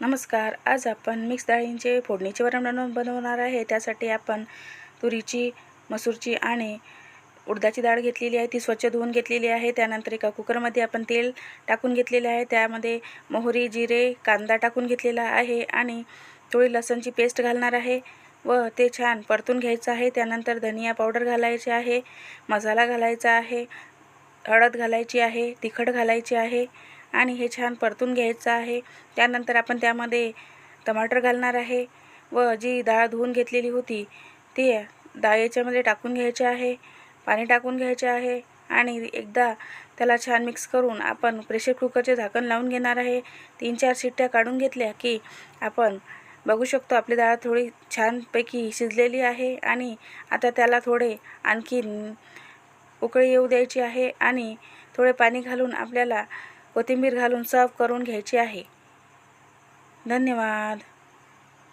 नमस्कार. आज आपण मिक्स डाळींचे फोडणीचे वरण बनव बनवणार आहे. त्यासाठी आपण तुरीची मसूरची आणि उडदाची डाळ घेतलेली आहे. ती स्वच्छ धुवून घेतलेली आहे. त्यानंतर एका कुकरमध्ये आपण तेल टाकून घेतलेले आहे. त्यामध्ये मोहरी जिरे कांदा टाकून घेतलेला आहे आणि थोडी लसणची पेस्ट घालणार आहे व ते छान परतून घ्यायचं आहे. त्यानंतर धनिया पावडर घालायची आहे मसाला घालायचा आहे हळद घालायची आहे तिखट घालायची आहे. आणि हे छान परतून घ्यायचं आहे. त्यानंतर आपण त्यामध्ये टमाटर घालणार आहे व जी डाळ धुवून घेतलेली होती ती डाळ याच्यामध्ये टाकून घ्यायची आहे. पाणी टाकून घ्यायचे आहे आणि एकदा त्याला छान मिक्स करून आपण प्रेशर कुकरचे झाकण लावून घेणार आहे. तीन चार शिट्ट्या काढून घेतल्या की आपण बघू शकतो आपली डाळ थोडी छानपैकी शिजलेली आहे आणि आता त्याला थोडे आणखीन उकळी येऊ द्यायची आहे आणि थोडे पाणी घालून आपल्याला कोथिंबीर घालून सर्व करून घ्यायची आहे. धन्यवाद.